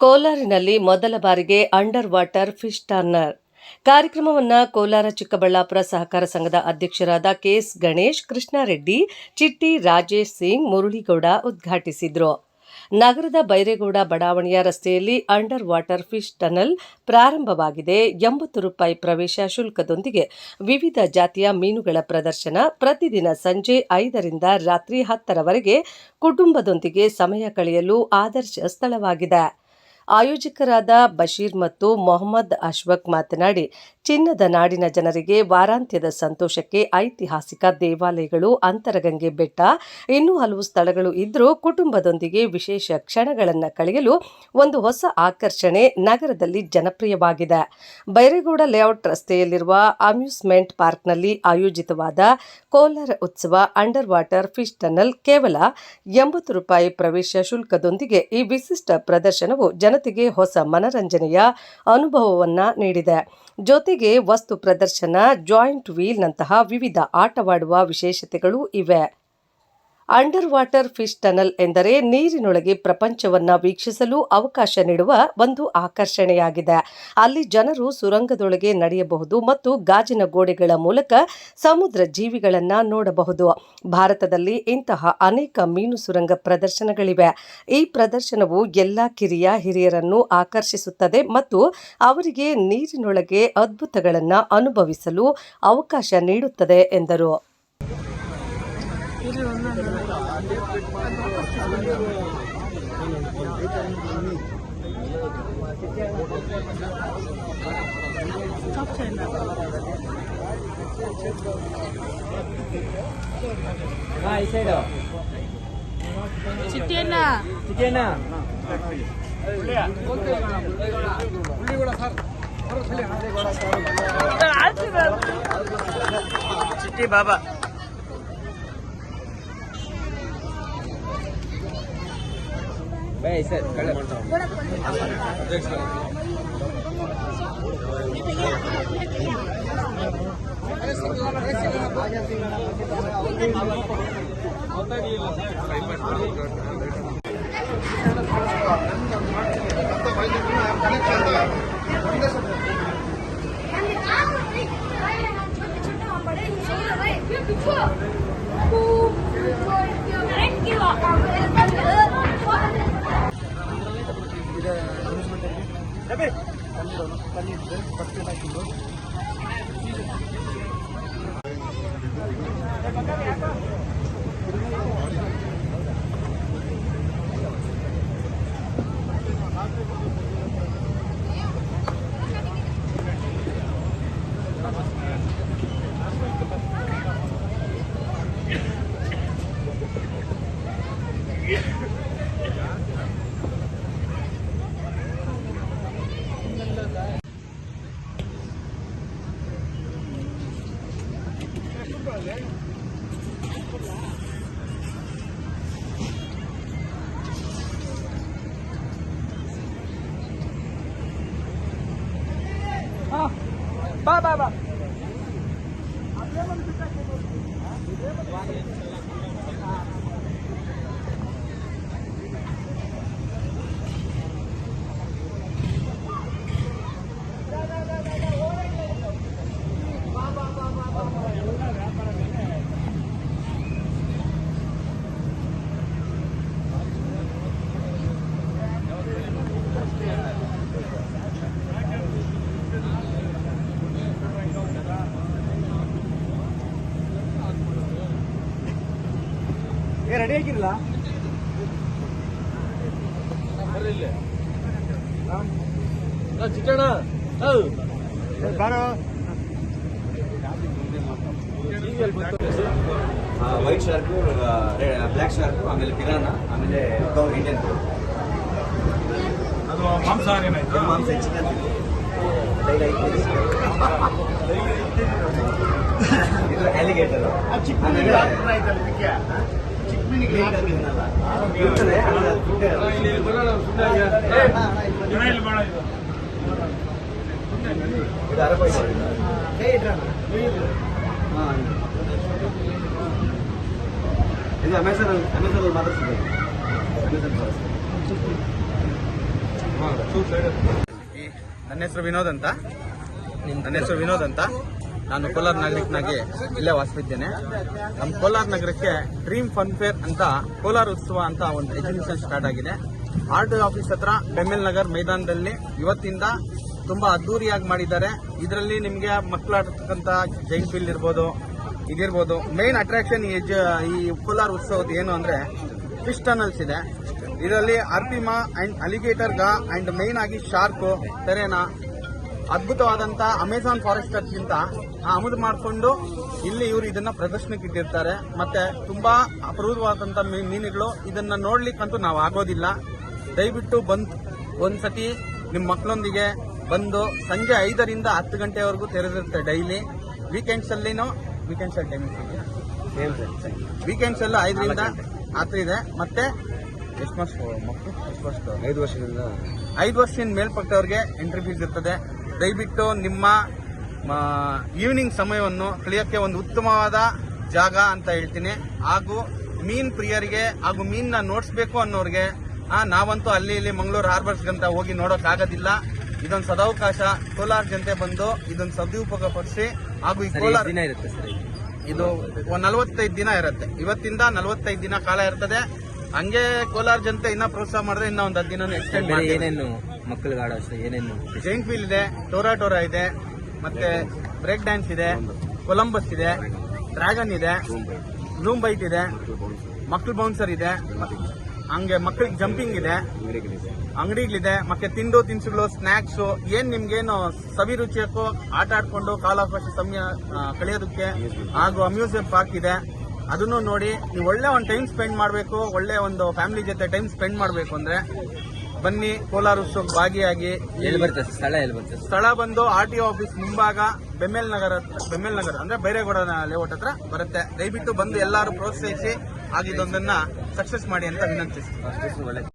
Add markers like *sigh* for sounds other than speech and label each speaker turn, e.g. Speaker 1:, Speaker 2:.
Speaker 1: ಕೋಲಾರಿನಲ್ಲಿ ಮೊದಲ ಬಾರಿಗೆ under water fish turner. ಕಾರ್ಯಕ್ರಮವನ್ನು ಕೋಲಾರ ಚಿಕ್ಕಬಳ್ಳಾಪುರ ಸಹಕಾರ ಸಂಘದ ಅಧ್ಯಕ್ಷರಾದ ಕೆಎಸ್ ಗಣೇಶ್, ಕೃಷ್ಣಾರೆಡ್ಡಿ, ಚಿಟ್ಟಿ ರಾಜೇಶ್ ಸಿಂಗ್, ಮುರುಳಿಗೌಡ ಉದ್ಘಾಟಿಸಿದರು. ನಗರದ ಬೈರೇಗೌಡ ಬಡಾವಣೆಯ ರಸ್ತೆಯಲ್ಲಿ ಅಂಡರ್ ವಾಟರ್ ಫಿಶ್ ಟನಲ್ ಪ್ರಾರಂಭವಾಗಿದೆ. ಎಂಬತ್ತು ರೂಪಾಯಿ ಪ್ರವೇಶ ಶುಲ್ಕದೊಂದಿಗೆ ವಿವಿಧ ಜಾತಿಯ ಮೀನುಗಳ ಪ್ರದರ್ಶನ ಪ್ರತಿದಿನ ಸಂಜೆ ಐದರಿಂದ ರಾತ್ರಿ ಹತ್ತರವರೆಗೆ ಕುಟುಂಬದೊಂದಿಗೆ ಸಮಯ ಕಳೆಯಲು ಆದರ್ಶ ಸ್ಥಳವಾಗಿದೆ. ಆಯೋಜಕರಾದ ಬಶೀರ್ ಮತ್ತು ಮೊಹಮ್ಮದ್ ಅಶ್ವಕ್ ಮಾತನಾಡಿ, ಚಿನ್ನದ ನಾಡಿನ ಜನರಿಗೆ ವಾರಾಂತ್ಯದ ಸಂತೋಷಕ್ಕೆ ಐತಿಹಾಸಿಕ ದೇವಾಲಯಗಳು, ಅಂತರಗಂಗೆ ಬೆಟ್ಟ, ಇನ್ನೂ ಹಲವು ಸ್ಥಳಗಳು ಇದ್ದರೂ ಕುಟುಂಬದೊಂದಿಗೆ ವಿಶೇಷ ಕ್ಷಣಗಳನ್ನು ಕಳೆಯಲು ಒಂದು ಹೊಸ ಆಕರ್ಷಣೆ ನಗರದಲ್ಲಿ ಜನಪ್ರಿಯವಾಗಿದೆ. ಬೈರೇಗೌಡ ಲೇಔಟ್ ರಸ್ತೆಯಲ್ಲಿರುವ ಅಮ್ಯೂಸ್ಮೆಂಟ್ ಪಾರ್ಕ್ನಲ್ಲಿ ಆಯೋಜಿತವಾದ ಕೋಲಾರ ಉತ್ಸವ ಅಂಡರ್ ವಾಟರ್ ಫಿಶ್ ಟನಲ್ ಕೇವಲ ಎಂಬತ್ತು ರೂಪಾಯಿ ಪ್ರವೇಶ ಶುಲ್ಕದೊಂದಿಗೆ ಈ ವಿಶಿಷ್ಟ ಪ್ರದರ್ಶನವು ಜನತೆಗೆ ಹೊಸ ಮನರಂಜನೆಯ ಅನುಭವವನ್ನ ನೀಡಿದೆ. ಜೊತೆಗೆ ವಸ್ತು ಪ್ರದರ್ಶನ ಜಾಯಿಂಟ್ ವೀಲ್ನಂತಹ ವಿವಿಧ ಆಟವಾಡುವ ವಿಶೇಷತೆಗಳು ಇವೆ. ಅಂಡರ್ ವಾಟರ್ ಫಿಶ್ ಟನಲ್ ಎಂದರೆ ನೀರಿನೊಳಗೆ ಪ್ರಪಂಚವನ್ನ ವೀಕ್ಷಿಸಲು ಅವಕಾಶ ನೀಡುವ ಒಂದು ಆಕರ್ಷಣೆಯಾಗಿದೆ. ಅಲ್ಲಿ ಜನರು ಸುರಂಗದೊಳಗೆ ನಡೆಯಬಹುದು ಮತ್ತು ಗಾಜಿನ ಗೋಡೆಗಳ ಮೂಲಕ ಸಮುದ್ರ ಜೀವಿಗಳನ್ನು ನೋಡಬಹುದು. ಭಾರತದಲ್ಲಿ ಇಂತಹ ಅನೇಕ ಮೀನು ಸುರಂಗ ಪ್ರದರ್ಶನಗಳಿವೆ. ಈ ಪ್ರದರ್ಶನವು ಎಲ್ಲ ಕಿರಿಯ ಹಿರಿಯರನ್ನು ಆಕರ್ಷಿಸುತ್ತದೆ ಮತ್ತು ಅವರಿಗೆ ನೀರಿನೊಳಗೆ ಅದ್ಭುತಗಳನ್ನು ಅನುಭವಿಸಲು ಅವಕಾಶ ನೀಡುತ್ತದೆ ಎಂದರು.
Speaker 2: ಹಾ ಈ ಸೈಡು
Speaker 3: ಚಿಟ್ಟಿಯನ್ನ
Speaker 2: ಚಿಕೇನ ಚಿಟ್ಟಿ ಬಾಬಾ ಬೈ ಸರ್ ಕಳ್ಳೆ ಬಾ ಬಾ ಬಾ ಏ ರೆಡಿ ಆಗಿರಲ್ಲ ಚಿಕ್ಕಣ್ಣ
Speaker 4: ವೈಟ್ ಶಾರ್ಕು ಬ್ಲ್ಯಾಕ್ ಶಾರ್ಕು ಆಮೇಲೆ ಪಿರಾನ ಆಮೇಲೆ ಇಂಡಿಯನ್
Speaker 5: ಅದು ಮಾಂಸಾಹಾರ ಏನಾಯ್ತು
Speaker 4: ಮಾಂಸ *laughs* ಚಿಕನ್ ಆಮೇಲೆ
Speaker 5: ಇದು
Speaker 4: ಅಮೆಝಾನ್ ಅಮೆಝಾನ್ ಅಲ್ಲಿ ಮಾತ್ರ
Speaker 6: ಸಿಗುತ್ತೆ. ನನ್ನ ಹೆಸರು ವಿನೋದ್ ಅಂತ? ನನ್ನ ಹೆಸರು ವಿನೋದ್ ಅಂತ? ನಾನು ಕೋಲಾರ ನಾಗರಿಕನಾಗಿ ಇಲ್ಲೇ ವಾಸವಿದ್ದೇನೆ ನಮ್ಮ ಕೋಲಾರ ನಗರಕ್ಕೆ ಡ್ರೀಮ್ ಫನ್ ಫೇರ್ ಅಂತ, ಕೋಲಾರ ಉತ್ಸವ ಅಂತ ಒಂದು ಎಕ್ಸಿಬಿಷನ್ ಸ್ಟಾರ್ಟ್ ಆಗಿದೆ. ಆರ್ಟ್ ಆಫೀಸ್ ಹತ್ರ ಬೆಮ್ಮೆಲ್ ನಗರ್ ಮೈದಾನದಲ್ಲಿ ಇವತ್ತಿಂದ ತುಂಬಾ ಅದ್ದೂರಿಯಾಗಿ ಮಾಡಿದ್ದಾರೆ. ಇದರಲ್ಲಿ ನಿಮಗೆ ಮಕ್ಕಳು ಜೈನ್ ಫೀಲ್ಡ್ ಇರ್ಬೋದು, ಇದಿರ್ಬೋದು. ಮೇನ್ ಅಟ್ರಾಕ್ಷನ್ ಈ ಈ ಕೋಲಾರ ಉತ್ಸವದ ಏನು ಅಂದ್ರೆ ಫಿಶ್ ಟನಲ್ಸ್ ಇದೆ. ಇದರಲ್ಲಿ ಅರ್ಪಿಮಾ ಅಂಡ್ ಅಲಿಗೇಟರ್ ಗಾ ಅಂಡ್ ಮೇನ್ ಆಗಿ ಶಾರ್ಕು ತೆರೆನಾ ಅದ್ಭುತವಾದಂತ ಅಮೆಜಾನ್ ಫಾರೆಸ್ಟ್ ಗಿಂತ ಆಮದು ಮಾಡಿಕೊಂಡು ಇಲ್ಲಿ ಇವರು ಇದನ್ನ ಪ್ರದರ್ಶನಕ್ಕೆ ಇಟ್ಟಿರ್ತಾರೆ. ಮತ್ತೆ ತುಂಬಾ ಅಪರೂಪವಾದಂತ ಮೀನುಗಳು ಇದನ್ನ ನೋಡ್ಲಿಕ್ಕಂತೂ ನಾವು ಆಗೋದಿಲ್ಲ. ದಯವಿಟ್ಟು ಬಂದ್ ಒಂದ್ಸತಿ ನಿಮ್ಮ ಮಕ್ಕಳೊಂದಿಗೆ ಬಂದು ಸಂಜೆ ಐದರಿಂದ ಹತ್ತು ಗಂಟೆವರೆಗೂ ತೆರೆದಿರುತ್ತೆ ಡೈಲಿ. ವೀಕೆಂಡ್ಸ್ ಅಲ್ಲಿನೂ ವೀಕೆಂಡ್ಸ್ ಅಲ್ಲಿ ಟೈಮಿಂಗ್ಸ್ ವೀಕೆಂಡ್ಸ್ ಎಲ್ಲ ಐದರಿಂದ ಹತ್ತು ಇದೆ. ಮತ್ತೆ ಕ್ರಿಸ್ಮಸ್ ವರ್ಷ ಮಕ್ಕಳು ಎಷ್ಟು ವರ್ಷ?
Speaker 2: ಐದು ವರ್ಷದಿಂದ?
Speaker 6: ಐದು ವರ್ಷದಿಂದ ಮೇಲ್ಪಟ್ಟವ್ರಿಗೆ ಎಂಟ್ರಿ ಫೀಸ್ ಇರ್ತದೆ. ದಯವಿಟ್ಟು ನಿಮ್ಮ ಈವ್ನಿಂಗ್ ಸಮಯವನ್ನು ಕಳೆಯೋಕ್ಕೆ ಒಂದು ಉತ್ತಮವಾದ ಜಾಗ ಅಂತ ಹೇಳ್ತೀನಿ. ಹಾಗೂ ಮೀನ್ ಪ್ರಿಯರಿಗೆ ಹಾಗೂ ಮೀನ್ನ ನೋಡಿಸ್ಬೇಕು ಅನ್ನೋರಿಗೆ ನಾವಂತೂ ಅಲ್ಲಿ ಇಲ್ಲಿ ಮಂಗಳೂರು ಹಾರ್ಬರ್ಸ್ಗಂತ ಹೋಗಿ ನೋಡೋಕ್ಕಾಗೋದಿಲ್ಲ ಇದೊಂದು ಸದಾವಕಾಶ. ಕೋಲಾರ ಜನತೆ ಬಂದು ಇದೊಂದು ಸದುಪಯೋಗ ಪಡಿಸಿ ಹಾಗೂ ಈ ಕೋಲಾರ
Speaker 2: ದಿನ ಇರುತ್ತೆ ಸರ್
Speaker 6: ಇದು? ನಲವತ್ತೈದು ದಿನ ಇರುತ್ತೆ. ಇವತ್ತಿಂದ ನಲವತ್ತೈದು ದಿನ ಕಾಲ ಇರ್ತದೆ. ಹಂಗೆ ಕೋಲಾರ ಜನತೆ ಇನ್ನ ಪ್ರೋತ್ಸಾಹ ಮಾಡಿದ್ರೆ ಇನ್ನ ಒಂದು ಹತ್ತು ದಿನ ಎಕ್ಸ್ಟೆಂಡ್ ಮಾಡಿ
Speaker 2: ಏನೇನು ಮಕ್ಕಳಿಗೆ ಆಡೋ ಏನೇನು
Speaker 6: ಜೈಂಟ್ ವೀಲ್ ಇದೆ ಟೋರಾ ಟೋರಾ ಇದೆ, ಮತ್ತೆ ಬ್ರೇಕ್ ಡ್ಯಾನ್ಸ್ ಇದೆ ಕೊಲಂಬಸ್ ಇದೆ ಡ್ರ್ಯಾಗನ್ ಇದೆ ಬ್ಲೂಮ್ ಬೈಟ್ ಇದೆ ಮಕ್ಕಳು ಬೌನ್ಸರ್ ಇದೆ, ಹಂಗೆ ಮಕ್ಕಳಿಗೆ ಜಂಪಿಂಗ್ ಇದೆ, ಅಂಗಡಿಗಳಿದೆ, ಮತ್ತೆ ತಿಂಡು ತಿನಿಸುಗಳು ಸ್ನಾಕ್ಸ್ ಏನ್ ನಿಮ್ಗೇನು ಸವಿ ರುಚಿಯಕ್ಕೂ ಆಟ ಆಡ್ಕೊಂಡು ಕಾಲಾವಕಾಶ ಸಮಯ ಕಳೆಯೋದಕ್ಕೆ ಹಾಗೂ ಅಮ್ಯೂಸ್ಮೆಂಟ್ ಪಾರ್ಕ್ ಇದೆ, ಅದನ್ನು ನೋಡಿ, ನೀವು ಒಳ್ಳೆ ಒಂದು ಟೈಮ್ ಸ್ಪೆಂಡ್ ಮಾಡಬೇಕು, ಒಳ್ಳೆ ಒಂದು ಫ್ಯಾಮಿಲಿ ಜೊತೆ ಟೈಮ್ ಸ್ಪೆಂಡ್ ಮಾಡಬೇಕು ಅಂದ್ರೆ ಬನ್ನಿ ಕೋಲಾರ ಉತ್ಸವ ಭಾಗಿಯಾಗಿ.
Speaker 2: ಎಲ್ಲಿ ಬರ್ತದೆ? ಸ್ಥಳ ಎಲ್ಲಿ ಬರ್ತದೆ?
Speaker 6: ಸ್ಥಳ ಬಂದು ಆರ್ ಟಿ ಆಫೀಸ್ ಮುಂಭಾಗ ಬೆಮ್ಮೆಲ್ ನಗರ ಬೆಮ್ಮೆಲ್ ನಗರ ಅಂದ್ರೆ ಬೈರೇಗೌಡ ಲೇಔಟ್ ಹತ್ರ ಬರುತ್ತೆ. ದಯವಿಟ್ಟು ಬಂದು ಎಲ್ಲರೂ ಪ್ರೋತ್ಸಾಹಿಸಿ ಆಗಿದ್ದೊಂದನ್ನ ಸಕ್ಸಸ್ ಮಾಡಿ ಅಂತ ವಿನಂತಿಸ್ತೀನಿ.